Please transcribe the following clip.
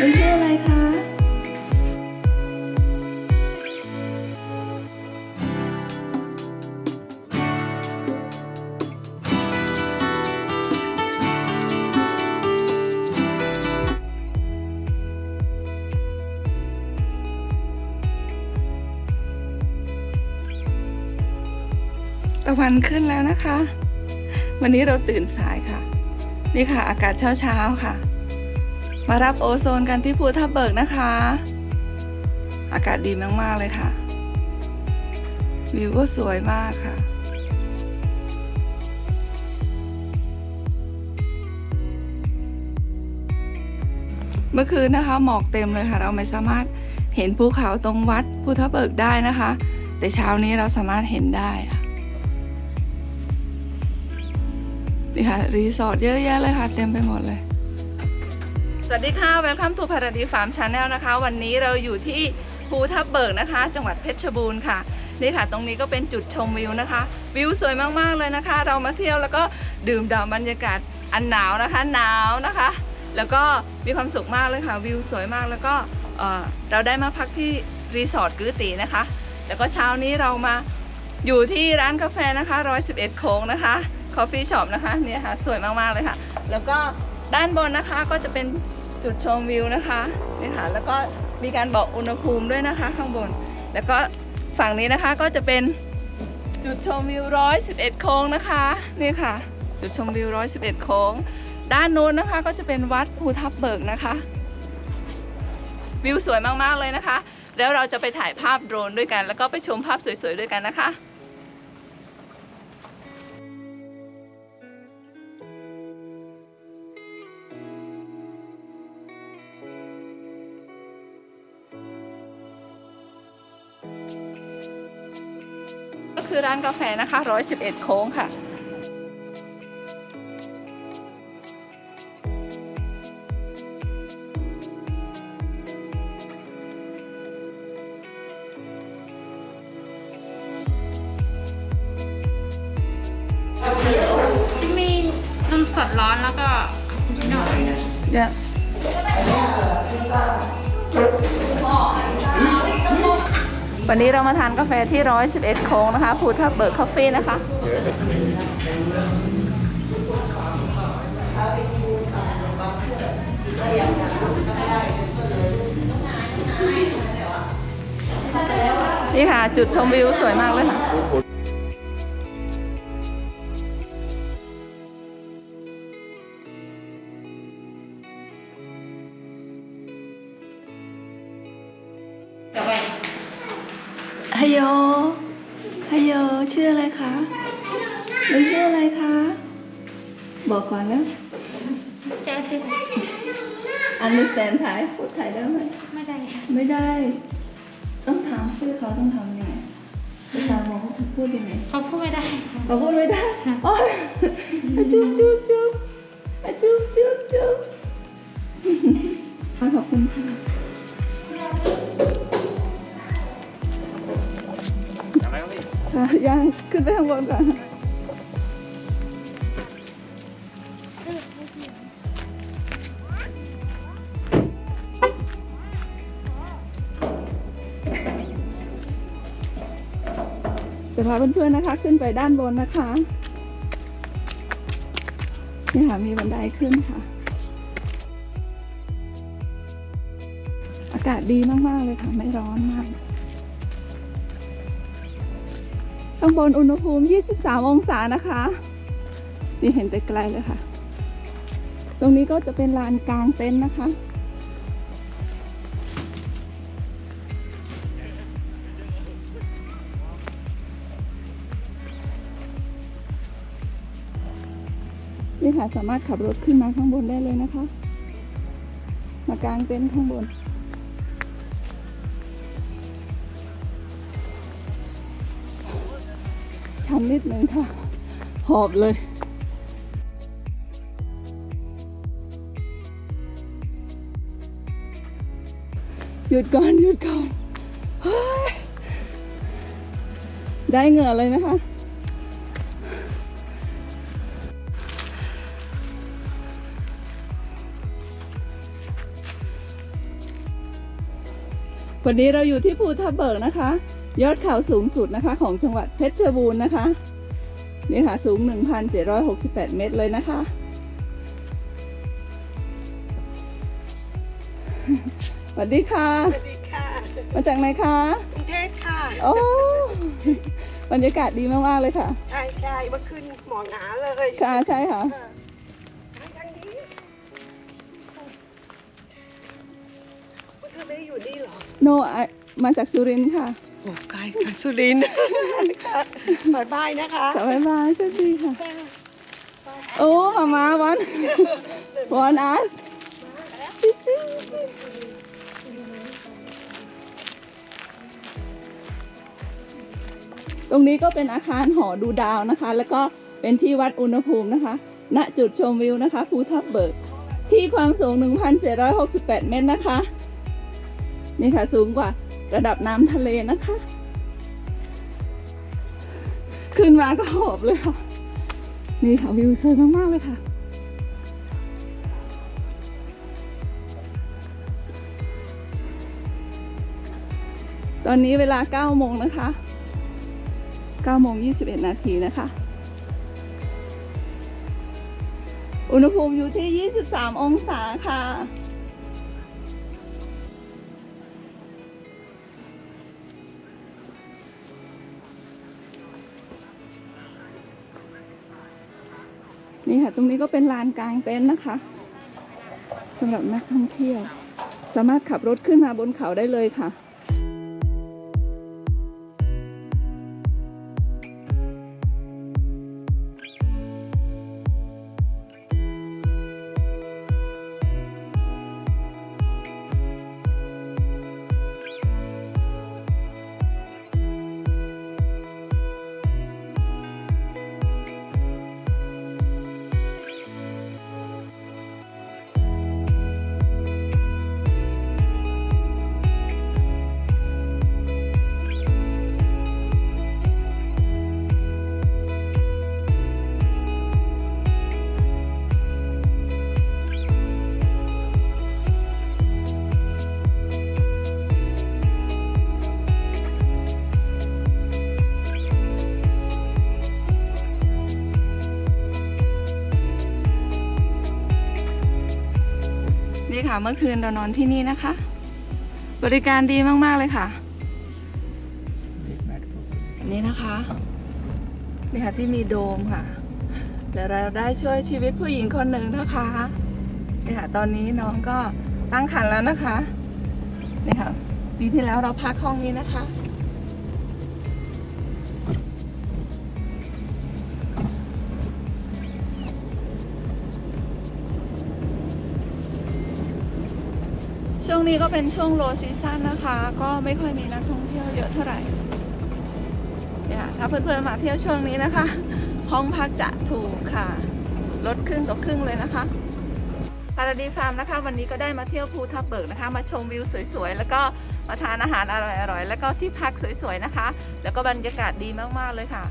คะหนูชื่ออะไรคะ ตะวันขึ้นแล้วนะคะ วันนี้เราตื่นสายค่ะ นี่ค่ะ อากาศเช้าๆค่ะ มารับโอโซนกันที่ภูทับเบิกนะคะ อากาศดีมาก ๆ เลยค่ะ วิวก็สวยมากค่ะเมื่อคืนนะคะหมอกเต็มเลยค่ะ เราไม่สามารถเห็นภูเขาตรงวัดภูทับเบิกได้นะคะ แต่เช้านี้เราสามารถเห็นได้ค่ะนี่ค่ะรีสอร์ทเยอะแยะเลยค่ะ เต็มไปหมดเลย วัสดีค่ะ Welcome to พาราดีฟาร์มชาแนลนะคะ วันนี้เราอยู่ที่ภูทับเบิกนะคะ จังหวัดเพชรบูรณ์ค่ะ นี่ค่ะ ตรงนี้ก็เป็นจุดชมวิวนะคะ วิวสวยมากๆเลยนะคะ เรามาเที่ยวแล้วก็ดื่มด่ำบรรยากาศอันหนาวนะคะหนาวนะคะ แล้วก็มีความสุขมากเลยค่ะ วิวสวยมากแล้วก็เอ่อเราได้มาพักที่รีสอร์ทกือตีนะคะ แล้วก็เช้านี้เรามาอยู่ที่ร้านกาแฟนะคะ111โค้งนะคะคอฟฟี่ช็อปนะคะเนี่ยค่ะสวยมากๆเลยค่ะ แล้วก็ ด้านบนนะคะก็จะเป็นจุดชมวิวนะคะนี่ค่ะแล้วก็มีการบอกอุณหภูมิด้วยนะคะข้างบน แล้วก็ฝั่งนี้นะคะก็จะเป็นจุดชมวิว 111 โค้งนะคะนี่ค่ะ จุดชมวิว 111 โค้ง ด้านโน้นนะคะก็จะเป็นวัดภูทับเบิกนะคะ วิวสวยมากๆเลยนะคะ แล้วเราจะไปถ่ายภาพโดรนด้วยกัน แล้วก็ไปชมภาพสวยๆด้วยกันนะคะ คือร้านกาแฟนะคะ 111 โค้งค่ะมีนมสดร้อนแล้วก็คาปูชิโน่เนี่ยวั วันนี้เรามาทานกาแฟที่ 111 โค้งนะคะภูทับเบิกคาเฟ่นะคะ นี่ค่ะ จุดชมวิวสวยมากเลยค่ะ ฮัลโหลฮัลโหลชื่ออะไรคะหนูชื่ออะไรคะ บอกก่อนนะเจ๊ที่ understand ไทยพูดไทยได้ไหม ไม่ได้ค่ะไม่ได้ ต้องถามชื่อเขาต้องทำยังไงภาษาโมเขาพูดยังไงเขาพูดไม่ได้ค่ะเขาพูดไม่ได้โอ้ยอะจุ๊บจุ๊บจุ๊บอะจุ๊บจุ๊บจุ๊บอะขอบคุณค่ะ ยังขึ้นไปข้างบนก่อนจะพาเพื่อนๆนะคะ ขึ้นไปด้านบนนะคะ นี่ค่ะ มีบันไดขึ้นค่ะ อากาศดีมากๆเลยค่ะ ไม่ร้อนมาก ข้างบนอุณหภูมิ 23 องศานะคะ นี่เห็นแต่ไกลเลยค่ะ ตรงนี้ก็จะเป็นลานกลางเต็นท์นะคะ นี่ค่ะสามารถขับรถขึ้นมาข้างบนได้เลยนะคะ มากลางเต็นท์ข้างบน ชันนิดนึงค่ะ หอบเลยหยุดก่อนหยุดก่อนได้เหงื่อเลยนะคะ วันนี้เราอยู่ที่ภูทับเบิกนะคะ ยอดเขาสูงสุดนะคะของจังหวัดเพชรบูรณ์นะคะนี่ค่ะสูง 1,768 เมตรเลยนะคะ สวัสดีค่ะ สวัสดีค่ะ มาจากไหนคะกรุงเทพค่ะ โอ้บรรยากาศดีมากๆเลยค่ะ ใช่ใช่เมื่อคืนหมอหนาเลย ค่ะใช่ค่ะค่ะทางนี้เมื่อคืนไม่ได้อยู่นี่เหรอโนอะมาจากสุรินทร์ค่ะ โอ้ไกลค่ะสุรินทร์ค่ะบายบายนะคะค่ะบ๊ายบายโชคดีค่ะ โอ้มามาวันวันอัสจิ๊จิ๊จิ๊ตรงนี้ก็เป็นอาคารหอดูดาวนะคะ แล้วก็เป็นที่วัดอุณหภูมินะคะ ณ จุดชมวิวนะคะภูทับเบิก ที่ความสูง 1,768 เมตรนะคะ นี่ค่ะสูงกว่า ระดับน้ำทะเลนะคะ ขึ้นมาก็หอบเลยค่ะ นี่ค่ะวิวสวยมาก ๆ เลยค่ะ ตอนนี้เวลา9โมงนะคะ9โมง21 นาทีนะคะ อุณหภูมิอยู่ที่ 23 องศาค่ะ นี่ค่ะ ตรงนี้ก็เป็นลานกลางเต็นท์นะคะสำหรับนักท่องเที่ยว สามารถขับรถขึ้นมาบนเขาได้เลยค่ะ ค่ะ เมื่อคืนเรานอนที่นี่นะคะ บริการดีมาก ๆ เลยค่ะ นี่นะคะนี่ค่ะที่มีโดมค่ะแต่เราได้ช่วยชีวิตผู้หญิงคนหนึ่งนะคะนี่ค่ะ ตอนนี้น้องก็ตั้งครรภ์แล้วนะคะนี่ค่ะปีที่แล้วเราพักห้องนี้นะคะ วงนี้ก็เป็นช่วงโลซีซั่นนะคะ ก็ไม่ค่อยมีนักท่องเที่ยวเยอะเท่าไหร่เนี่ยถ้าเพื่อนๆมาเที่ยวช่วงนี้นะคะ ห้องพักจะถูกค่ะ ลดครึ่งต่อครึ่งเลยนะคะพาราดีฟาร์มนะคะ วันนี้ก็ได้มาเที่ยวภูทับเบิกนะคะ มาชมวิวสวยๆ แล้วก็มาทานอาหารอร่อยๆ แล้วก็ที่พักสวยๆ นะคะ แล้วก็บรรยากาศดีมากๆเลยค่ะ